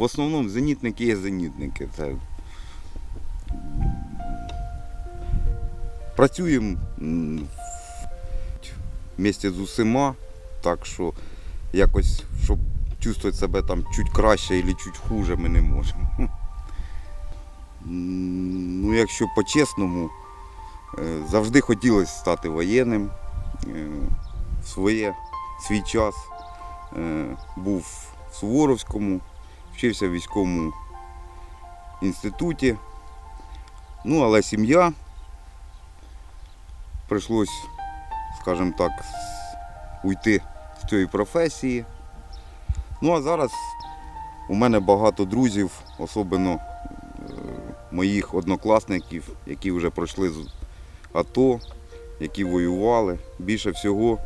в основному зенітники є зенітники. Це... Працюємо м, вместе з усіма, так що якось, щоб чувствувати себе там чуть краще або чуть хуже, ми не можемо. Ну, якщо по-чесному, е, завжди хотілося стати воєнним. Е, В своє, свій час е, був в Суворовському, вчився в військовому інституті. Ну, але сім'я прийшлось, скажімо так, уйти з цієї професії. Ну а зараз у мене багато друзів, особливо е, моїх однокласників, які вже пройшли АТО, які воювали. Більше всього,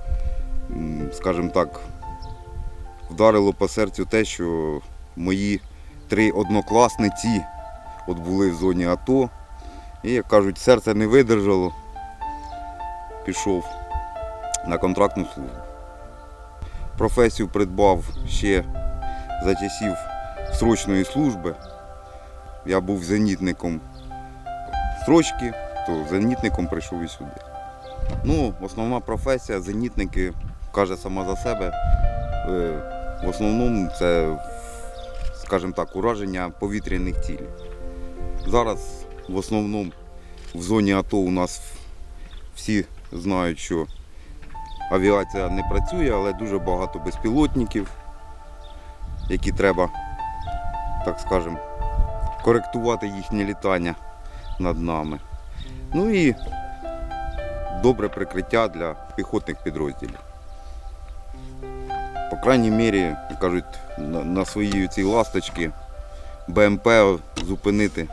скажімо так, вдарило по серцю те, що мої три однокласниці от були в зоні АТО. І, як кажуть, серце не видержало, пішов на контрактну службу. Професію придбав ще за часів срочної служби. Я був зенітником строчки, то зенітником прийшов і сюди. Ну, основна професія зенітники каже сама за себе. Е, В основному це, скажімо так, ураження повітряних цілей. Зараз в основному в зоні АТО у нас всі знають, що авіація не працює, але дуже багато безпілотників, які треба, так скажемо, коректувати їхнє літання над нами. Ну і добре прикриття для піхотних підрозділів. По крайній мірі, кажуть, на, на своїй цій ласточці БМП зупинити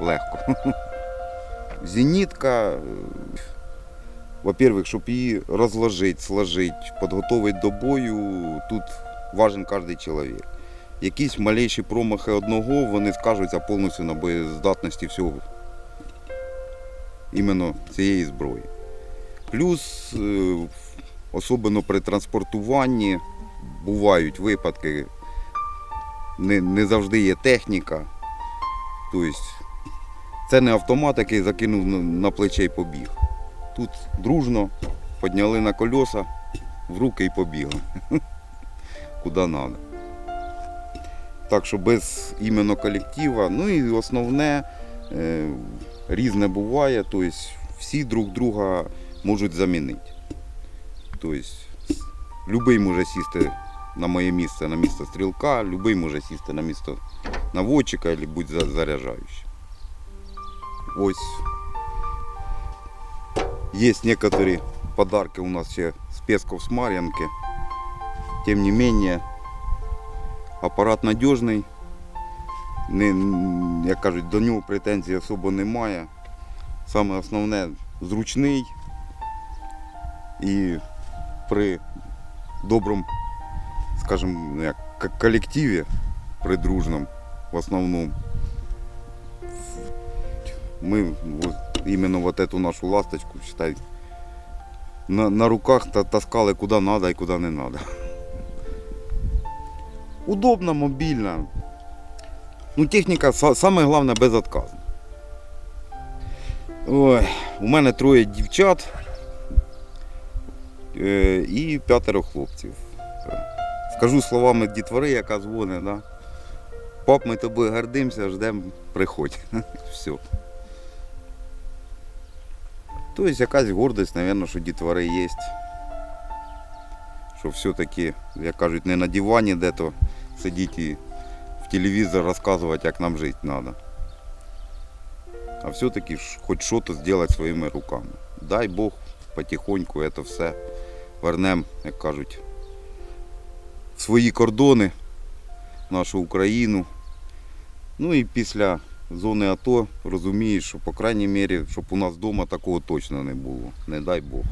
легко. Зенітка, во-первых, щоб її розложити, сложити, підготувати до бою, тут важен кожен чоловік. Якісь малейші промахи одного, вони скажуться повністю на боєздатності всього іменно цієї зброї. Плюс, е, особливо при транспортуванні, бувають випадки, не, не завжди є техніка. Тобто це не автомат, який закинув на, плече і побіг. Тут дружно підняли на колеса, в руки і побігли. Куди треба. Так що без іменно колектива. Ну і основне, е, різне буває, тобто всі друг друга можуть замінити. Тобто Любий може сісти на моє місце, на місце стрілка, любий може сісти на місце наводчика або будь за- заряджаючим. Ось є некоторі подарки у нас ще з Песков з Мар'янки. Тим не менее, апарат надіжний. Не, як кажуть, до нього претензій особо немає. Саме основне зручний і при доброму, скажімо, ну, як колективі, при дружному в основному. Ми вот, іменно вот эту нашу ласточку, считай, на, на руках та, таскали куди треба і куди не треба. Удобно, мобільно. Ну, техніка са- саме головне безотказна. Ой, у мене троє дівчат е, і п'ятеро хлопців. Скажу словами дітвори, яка дзвонить, да? пап, ми тобою гордимося, ждемо, приходь. Все. Тобто якась гордість, мабуть, що дітвори є. Що все-таки, як кажуть, не на дивані де-то сидіти і в телевізор розказувати, як нам жити треба. А все-таки хоч щось зробити своїми руками. Дай Бог потихоньку це все вернемо, як кажуть, свої кордони, нашу Україну. Ну і після зони АТО розумієш, що, по крайній мірі, щоб у нас вдома такого точно не було. Не дай Бог.